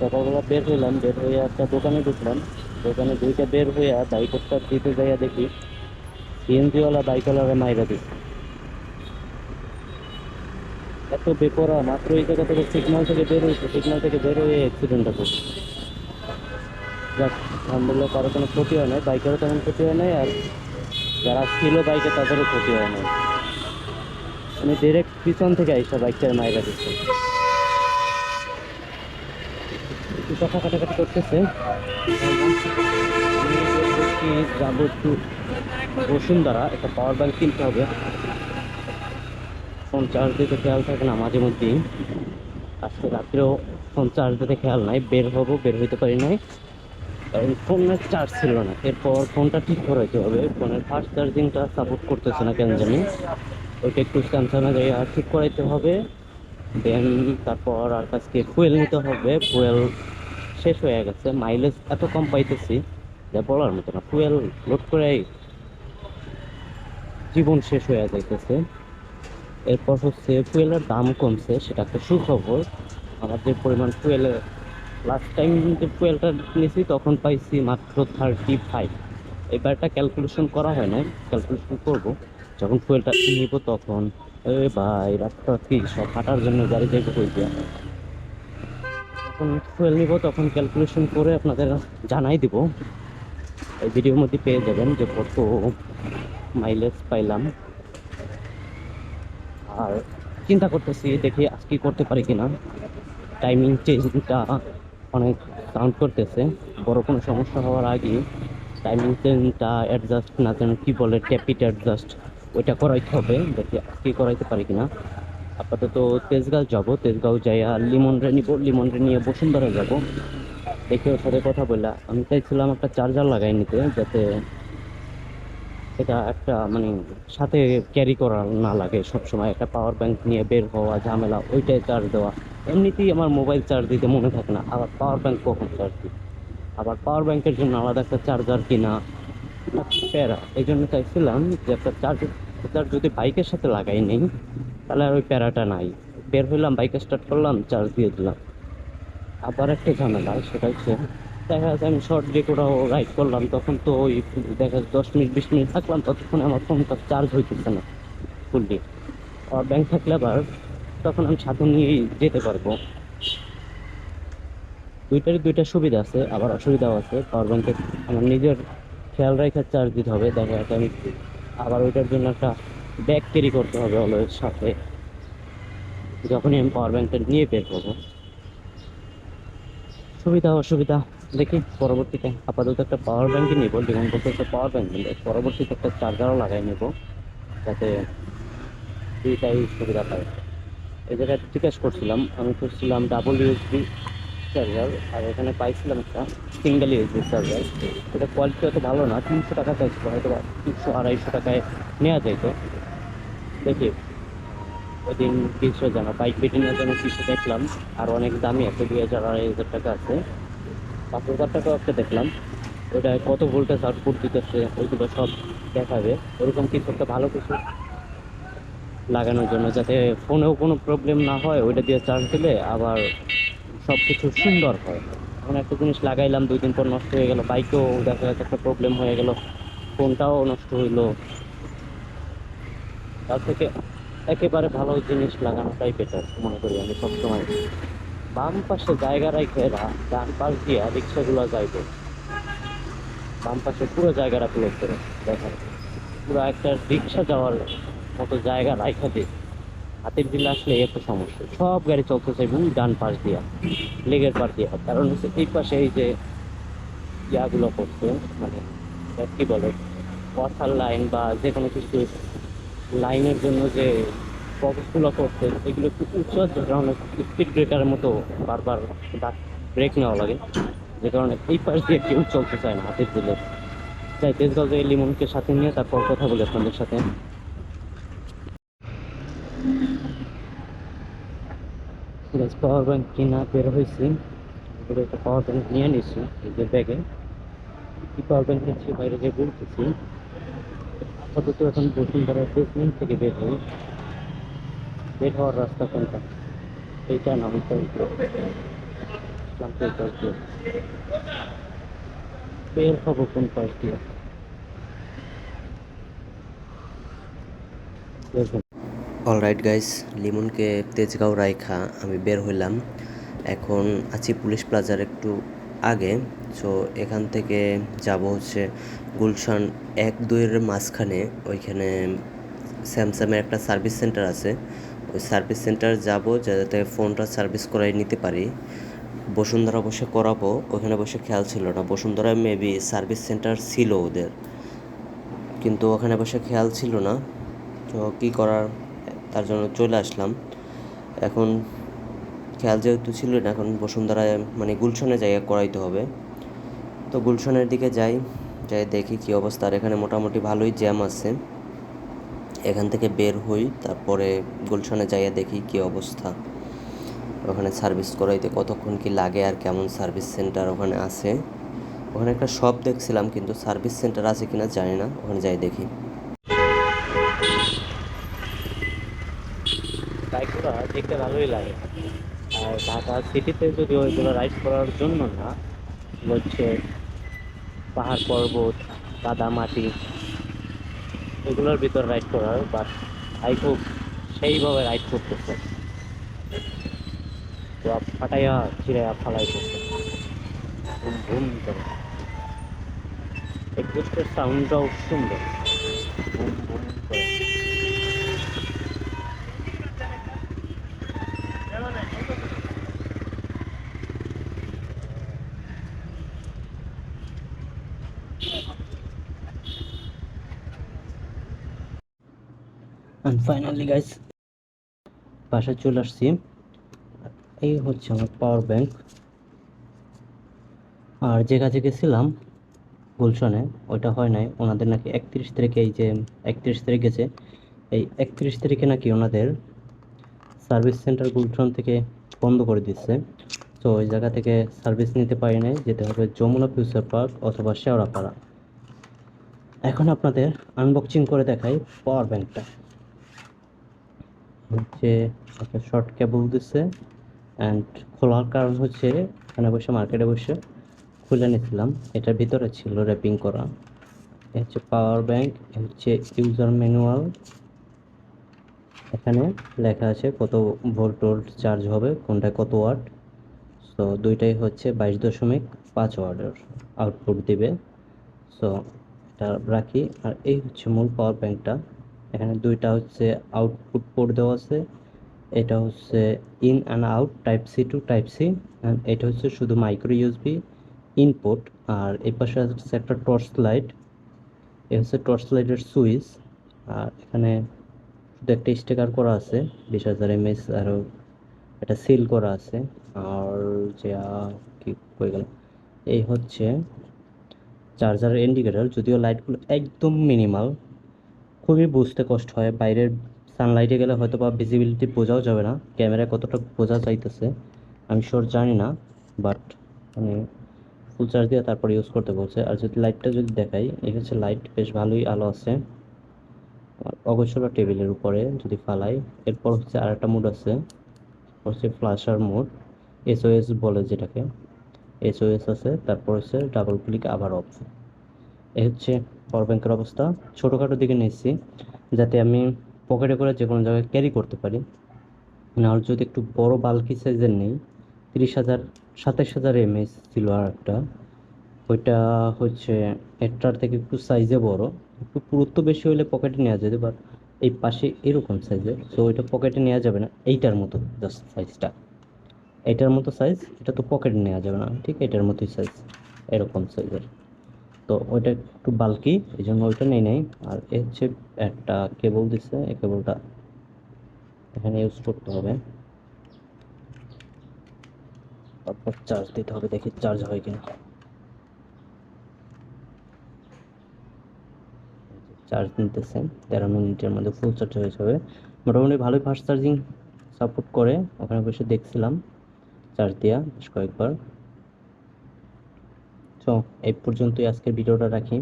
সকালবেলা বের হইলাম, বের হয়ে একটা দোকানে ঢুকলাম। দোকানে দুইটা বের হইয়া বাইকটা দিতে যাইয়া দেখি, সিএনজিওয়ালা বাইকওয়ালারে মাইরা দিচ্ছে এত বেপরা, মাত্র এই জায়গা থেকে সিগন্যাল থেকে বের হয়েছে সিগন্যাল থেকে বের হয়ে অ্যাক্সিডেন্টটা করছে। যাক আলহামদুলিল্লাহ কারও কোনো ক্ষতি হয় নাই, বাইকেরও তেমন ক্ষতি হয় নাই, আর যারা ছিল বাইকে তাদেরও ক্ষতি হয় নাই। আমি ডিরেক্ট পিছন থেকে আইসা বাইকটার মাইরা দিচ্ছে একটু কথা কাটাকাটি করতেছে। যাব একটু বসুন্ধরা, একটা পাওয়ার ব্যাংক কিনতে হবে। ফোন চার্জ দিতে খেয়াল থাকে না মাঝে মধ্যেই। আজকে রাত্রেও ফোন চার্জ দিতে খেয়াল নাই। বের হব, বের হইতে পারি নাই। কারণ ফোনের চার্জ ছিল না। এরপর ফোনটা ঠিক করাইতে হবে। ফোনের ফার্স্ট চার্জিংটা সাপোর্ট করতেছে না কেন জানি। ওইটা একটু স্যামসাংয়ে যাই আর ঠিক করাইতে হবে। দেন তারপর আর কাছকে ফুয়েল নিতে হবে। ফুয়েল শেষ হয়ে গেছে মাইলেজ এত কম পাইতেছি, যা বলার মতো না ফুয়েল লোড করে জীবন শেষ হয়ে যাইতেছে। এরপর হচ্ছে ফুয়েলের দাম কমছে, সেটা একটা সুখবর। আমার যে পরিমাণ ফুয়েলে লাস্ট টাইম যে ফুয়েলটা নিয়েছি তখন পাইছি মাত্র থার্টি ফাইভ এবারটা ক্যালকুলেশন করা হয় না ক্যালকুলেশন করব। যখন ফুয়েলটা নিব তখন ভাই রাস্তা কি সব হাঁটার জন্য গাড়ি যাইতে কই যখন ফুয়েল নিব, তখন ক্যালকুলেশন করে আপনাদের জানাই দিব। এই ভিডিওর মধ্যে পেয়ে যাবেন যে কত মাইলেজ পাইলাম। আর চিন্তা করতেছি, দেখি আজকে করতে পারি কিনা। টাইমিং চেঞ্জটা অনেক কাউন্ট করতেছে। বড় কোনো সমস্যা হওয়ার আগে টাইমিং চেঞ্জটা অ্যাডজাস্ট না যেন কী বলে ট্যাপিট অ্যাডজাস্ট ওইটা করাইতে হবে। দেখি আজকে করাইতে পারি কিনা। আপাতত তেজগাঁও যাব, তেজগাঁও যাইয়া লিমনরে নিব, লিমনরে নিয়ে বসুন্ধরা যাব। দেখে ওর সাথে কথা বললা আমি চাইছিলাম একটা চার্জার লাগাই নিতে, যাতে এটা একটা মানে সাথে ক্যারি করা না লাগে সবসময়। একটা পাওয়ার ব্যাংক নিয়ে বের হওয়া, ঝামেলা, ওইটাই চার্জ দেওয়া। এমনিতেই আমার মোবাইল চার্জ দিতে মনে থাকে না। আবার পাওয়ার ব্যাংক কখন চার্জ দিই আবার পাওয়ার ব্যাংকের জন্য আলাদা একটা চার্জার কিনা? প্যারা। এই জন্য চাইছিলাম যে একটা চার্জার যদি বাইকের সাথে লাগাই নেই তাহলে আর ওই প্যারাটা নাই। বের হইলাম বাইকে স্টার্ট করলাম চার্জ দিয়ে দিলাম। আবার একটা ঝামেলা, সেটা হচ্ছে দেখা যাচ্ছে আমি শর্ট কোথাও রাইড করলাম, তখন তো ওই দেখা যাচ্ছে দশ মিনিট, বিশ মিনিট থাকলাম, ততক্ষণে আমার ফোনটা চার্জ হইতেছে না ফুললি আর ব্যাংক থাকলে আবার তখন আমি সাথে নিয়ে যেতে পারব। দুইটারই দুইটা সুবিধা আছে, আবার অসুবিধাও আছে। পাওয়ার ব্যাংকে আমার নিজের খেয়াল রেখে চার্জ দিতে হবে, দেখা যাচ্ছে আমি আবার ওইটার জন্য একটা ব্যাগ ক্যারি করতে হবে অলওয়েজ সাথে। যখনই আমি পাওয়ার ব্যাংকটা নিয়ে বের হব। সুবিধা, অসুবিধা, দেখি পরবর্তীতে আপাতত একটা পাওয়ার ব্যাংকই নিব। যেমন বলতে একটা পাওয়ার ব্যাংক নিলে পরবর্তীতে একটা চার্জারও লাগাই নেব, যাতে দুইটাই সুবিধা পায়। এই জায়গায় জিজ্ঞেস করছিলাম, আমি খুঁজছিলাম ডাবল ইউএসবি চার্জার আর এখানে পাইছিলাম একটা সিঙ্গেল ইউএসবি চার্জার এটা কোয়ালিটি অত ভালো না, তিনশো টাকা চাইছিল হয়তো তিনশো আড়াইশো টাকায় নেওয়া যাইতো। দেখি। ওইদিন কিছু জানা বাইক বিটিংয়ের জন্য কিছু দেখলাম, আর অনেক দামি আছে, দুই হাজার আড়াই হাজার টাকা আছে। পাঁচ হাজার টাকাও একটা দেখলাম। ওটা কত ভোল্টেজ আউটপুট দিতেছে, ওইগুলো সব দেখাবে। ওরকম কিছু একটা ভালো কিছু লাগানোর জন্য, যাতে ফোনেও কোনো প্রবলেম না হয়, ওইটা দিয়ে চার্জ দিলে আবার সব কিছু সুন্দর হয়। এখন একটা জিনিস লাগাইলাম, দুই দিন পর নষ্ট হয়ে গেল, বাইকেও দেখা যাচ্ছে একটা প্রবলেম হয়ে গেল, ফোনটাও নষ্ট হইল। তার থেকে একেবারে ভালো জিনিস লাগানোটাই বেটার মনে করি আমি সবসময়। বাম পাশে জায়গা রাখে ডান পাশ দিয়ে রিক্সাগুলো যাইবে। বাম পাশে পুরো জায়গাটা ক্লোজ করে দেখা পুরো একটা রিক্সা যাওয়ার মতো জায়গা রাখা দিয়ে হাতের দিলে আসলে এত সমস্যা। সব গাড়ি চলতে চাইবে ডান পাশ দিয়া, লেগের পাশ দিয়া। কারণ হচ্ছে এই পাশে এই যে ইয়াগুলো করছে মানে কি বলে ওয়াটার লাইন বা যে কোনো কিছু লাইনের জন্য যে বক্সগুলো করছে, এগুলো একটু উচ্চ যে কারণে স্পিড ব্রেকারের মতো বারবার ব্রেক নেওয়া লাগে। যে কারণে এই পাশ দিয়ে কেউ চলতে চায় না হাতের দিলে। তাই তেজগাঁও যে লিমনকে সাথে নিয়ে তারপর কথা বলি আপনাদের সাথে। পাওয়ার ব্যাংক কিনা বের হয়েছি। এবারে একটা পাওয়ার ব্যাংক নিয়ে নিছি, এই যে ব্যাগে কি পাওয়ার ব্যাংক নিচ্ছি বাইরে গিয়ে বলতেছি আপাতত এখন বসুন্ধরা বেসমেন্ট থেকে বের হই। বের হওয়ার রাস্তা কোনটা? এইটা দিয়ে বের হব কোন পাশ দিয়ে দেখুন অলরাইট গাইস লিমনকে তেজগাঁও রাইখা আমি বের হইলাম। এখন আছি পুলিশ প্লাজার একটু আগে। সো এখান থেকে যাব হচ্ছে গুলশান এক দুইয়ের মাঝখানে। ওইখানে স্যামসাংয়ের একটা সার্ভিস সেন্টার আছে। ওই সার্ভিস সেন্টার যাব যাতে ফোনটা সার্ভিস করাই নিতে পারি। বসুন্ধরা বসে করাবো। ওখানে বসে খেয়াল ছিল না। বসুন্ধরা মেবি সার্ভিস সেন্টার ছিল ওদের। কিন্তু ওখানে বসে খেয়াল ছিল না। তো কী করার? তার জন্য চলে আসলাম। এখন খেয়াল যেহেতু ছিল না, এখন বসুন্ধরায় মানে গুলশানে জায়গা করাইতে হবে। তো গুলশনের দিকে যাই যাই দেখি কী অবস্থা। আর এখানে মোটামুটি ভালোই জ্যাম আছে। এখান থেকে বের হই, তারপরে গুলশানে যাইয়া দেখি কী অবস্থা। ওখানে সার্ভিস করাইতে কতক্ষণ কি লাগে আর কেমন সার্ভিস সেন্টার ওখানে আছে। ওখানে একটা শপ দেখছিলাম, কিন্তু সার্ভিস সেন্টার আছে কিনা জানি না। ওখানে যাই দেখি। দেখতে ভালোই লাগে। আর ঢাকা সিটিতে যদি ওইগুলো রাইড করার জন্য না, হচ্ছে পাহাড় পর্বত কাদা মাটি এগুলোর ভিতর রাইড করার বাট আই খুব সেইভাবে রাইড করতেছে। তো ফাটাইয়া ছিঁড়াইয়া ফালাইতেছে ঘুম ঘুম করে। সাউন্ডটাও সুন্দর ঘুম করে অ্যান্ড ফাইনালি গাইস বাসায় চলে আসছি। এই হচ্ছে আমার পাওয়ার ব্যাংক আর যে কাজে গেছিলাম গুলশানে, ওইটা হয় নাই। ওনাদের নাকি একত্রিশ তারিখে এই যে একত্রিশ তারিখ গেছে, এই একত্রিশ তারিখে নাকি ওনাদের সার্ভিস সেন্টার গুলশান থেকে বন্ধ করে দিচ্ছে। তো ওই জায়গা থেকে সার্ভিস নিতে পারি নাই। যেতে হবে যমুনা ফিউচার পার্ক অথবা শেওড়াপাড়া। এখন আপনাদের আনবক্সিং করে দেখাই পাওয়ার ব্যাংকটা হচ্ছে একটা শর্ট কেবল দিচ্ছে অ্যান্ড খোলার কারণ হচ্ছে এখানে বসে মার্কেটে বসে খুলে নিয়েছিলাম এটার ভিতরে ছিল র্যাপিং করা। এ হচ্ছে পাওয়ার ব্যাংক হচ্ছে ইউজার ম্যানুয়াল এখানে লেখা আছে কত ভোল্ট টোল্ট চার্জ হবে, কোনটা কত ওয়াট সো দুইটাই হচ্ছে বাইশ দশমিক পাঁচ ওয়াটের আউটপুট দিবে। সো এটা রাখি। আর এই হচ্ছে মূল পাওয়ার ব্যাংকটা এখানে দুইটা হচ্ছে আউটপুট পোর্ট দেওয়া আছে, এটা হচ্ছে in and out type C to type C এটা হচ্ছে শুধু মাইক্রো ইউএসবি ইনপুট আর এই পাশে হচ্ছে একটা টর্চ লাইট এ হচ্ছে টর্চ লাইটের সুইচ আর এখানে শুধু একটা স্টিকার করা আছে, বিশ হাজার এমএস আরও এটা সিল করা আছে, আর যে কি হয়ে গেল, এই হচ্ছে চার্জারের ইন্ডিকেটর যদিও লাইটগুলো একদম মিনিমাল খুবই বুঝতে কষ্ট হয়। বাইরের সানলাইটে গেলে হয়তো বা ভিজিবিলিটি বোঝাও যাবে না। ক্যামেরায় কতটা বোঝা যাইতেছে, আমি শিওর জানি না বাট মানে ফুল চার্জ দিয়ে তারপর ইউজ করতে বলছে। আর যদি লাইটটা যদি দেখাই, এই হচ্ছে লাইট বেশ ভালোই আলো আছে। অগোছলা টেবিলের উপরে যদি ফালাই, এরপর হচ্ছে আর একটা মুড আছে হচ্ছে ফ্লাশার মোড এসওএস বলে যেটাকে এসওএস আছে, তারপর হচ্ছে ডাবল ক্লিক আবার অফ এই হচ্ছে পাওয়ার ব্যাংকের অবস্থা ছোটোখাটো দিকে নিচ্ছি যাতে আমি পকেটে করে যে কোনো জায়গায় ক্যারি করতে পারি। নাহলে যদি একটু বড় বাল্কি সাইজের নেই, তিরিশ হাজার, সাতাশ হাজার এমএস ছিল আর একটা। ওইটা হচ্ছে এটার থেকে একটু সাইজে বড়, একটু পুরুত্ব বেশি হলে পকেটে নেওয়া যেতে বাট এই পাশে এরকম সাইজের সো ওইটা পকেটে নেওয়া যাবে না, এইটার মতো জাস্ট সাইজটা এটার মতো সাইজ এটা তো পকেটে নেওয়া যাবে না, ঠিক এটার মতোই সাইজ এরকম সাইজের তো ওইটা একটু বাল্কি এই জন্য ওইটা নেই নেই। আর এ হচ্ছে একটা কেবল দিচ্ছে এই কেবলটা এখানে ইউজ করতে হবে। তারপর চার্জ দিতে হবে, দেখি চার্জ হয় কিনা। চার্জ নিতেছে তেরো মিনিটের মধ্যে ফুল চার্জ হয়ে যাবে। মোটামুটি ভালোই ফাস্ট চার্জিং সাপোর্ট করে, ওখানে বসে দেখছিলাম। চার্জ দেওয়া বেশ কয়েকবার। তো এই পর্যন্তই আজকের ভিডিওটা রাখি।